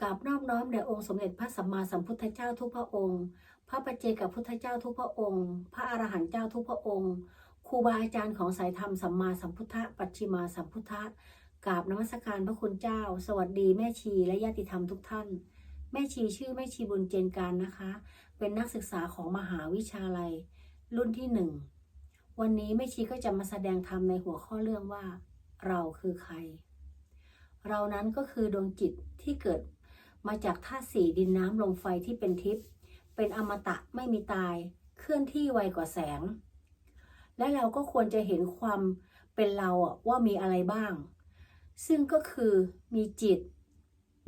กราบนอบน้อมแด่องค์สมเด็จพระสัมมาสัมพุทธเจ้าทุกพระองค์ พระปัจเจกพุทธเจ้าทุกพระองค์ พระอรหันต์เจ้าทุกพระองค์ ครูบาอาจารย์ของสายธรรมสัมมาสัมพุทธะปัจฉิมาสัมพุทธะกราบนมัสการพระคุณเจ้า สวัสดีแม่ชีและญาติธรรมทุกท่าน แม่ชีชื่อแม่ชีบุญเจนการนะคะ เป็นนักศึกษาของมหาวิชาลัย รุ่นที่หนึ่งวันนี้แม่ชีก็จะมาแสดงธรรมในหัวข้อเรื่องว่า เราคือใคร เรานั้นก็คือดวงจิตที่เกิด มาจากธาตุสี่ดินน้ำลมไฟที่เป็นทิพย์เป็นอมตะไม่มีตายเคลื่อนที่ไวกว่าแสง และเราก็ควรจะเห็นความเป็นเราว่ามีอะไรบ้าง ซึ่งก็คือมีจิต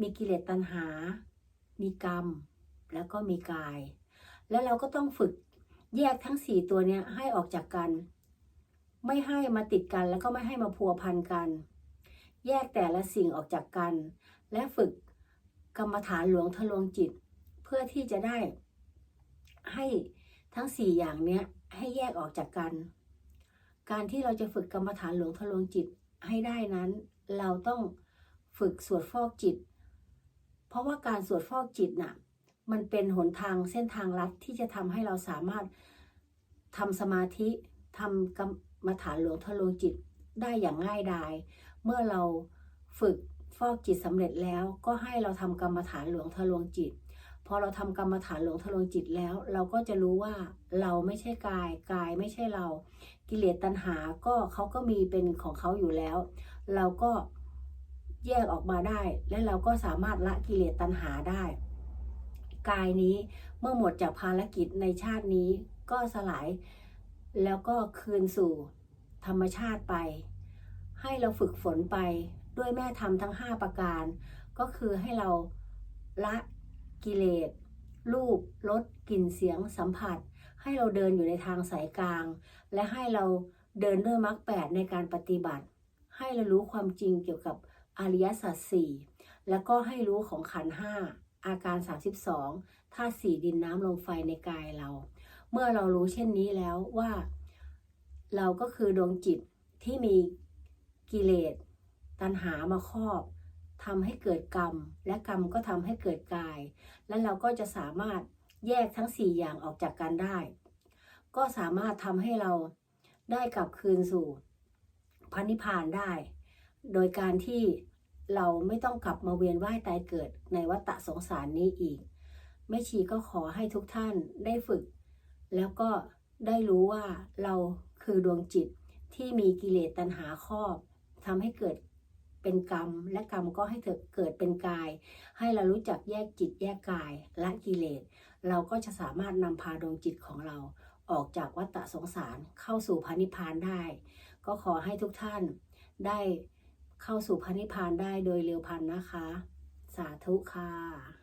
มีกิเลสตัณหา มีกรรม แล้วก็มีกาย และเราก็ต้องฝึกแยกทั้งสี่ตัวเนี้ยให้ออกจากกัน ไม่ให้มาติดกันแล้วก็ไม่ให้มาพัวพันกัน แยกแต่ละสิ่งออกจากกัน และฝึก กรรมฐานหลวงทะลวงจิต เพื่อที่จะได้ให้ทั้งสี่อย่างเนี้ยให้แยกออกจากกัน การที่เราจะฝึกกรรมฐานหลวงทะลวงจิตให้ได้นั้น เราต้องฝึกสวดฟอกจิต เพราะว่าการสวดฟอกจิตน่ะมันเป็นหนทางเส้นทางลัดที่จะทำให้เราสามารถทำสมาธิทำกรรมฐานหลวงทะลวงจิตได้อย่างง่ายดาย เมื่อเราฝึก ฟอกจิตสำเร็จแล้วก็ให้เราทำกรรมฐานหลวงทะลวงจิต พอเราทำกรรมฐานหลวงทะลวงจิตแล้ว เราก็จะรู้ว่าเราไม่ใช่กาย กายไม่ใช่เรา กิเลสตัณหาก็เขาก็มีเป็นของเขาอยู่แล้ว เราก็แยกออกมาได้ และเราก็สามารถละกิเลสตัณหาได้ กายนี้เมื่อหมดจากภารกิจในชาตินี้ก็สลาย แล้วก็คืนสู่ธรรมชาติไป ให้เราฝึกฝนไป ด้วยแม่ธรรมทั้ง 5 ประการ ก็คือให้เราละกิเลสรูปรสกลิ่นเสียงสัมผัส ให้เราเดินอยู่ในทางสายกลาง และให้เราเดินด้วยมรรคแปดในการปฏิบัติ ให้เรารู้ความจริงเกี่ยวกับอริยสัจสี่แล้วก็ให้รู้ของขันห้าอาการ 32ธาตุสี่ดินน้ำลมไฟในกายเรา เมื่อเรารู้เช่นนี้แล้วว่า เราก็คือดวงจิตที่มีกิเลส ตัณหามาครอบทำให้เกิดกรรม และกรรมก็ทำให้เกิดกาย และเราก็จะสามารถแยกทั้ง 4 อย่างออกจากกันได้ ก็สามารถทำให้เราได้กลับคืนสู่พระนิพานได้ โดยการที่เราไม่ต้องกลับมาเวียนว่ายตายเกิดในวัฏสงสารนี้อีกแม่ชีก็ขอให้ทุกท่านได้ฝึก แล้วก็ได้รู้ว่าเราคือดวงจิตที่มีกิเลสตัณหาครอบทำให้เกิด เป็นกรรม และกรรมก็ให้เธอเกิดเป็นกาย ให้เรารู้จักแยกจิตแยกกายละกิเลส เราก็จะสามารถนำพาดวงจิตของเรา ออกจากวัฏสงสารเข้าสู่พระนิพพานได้ ก็ขอให้ทุกท่านได้เข้าสู่พระนิพพานได้โดยเร็วพันนะคะ สาธุค่ะ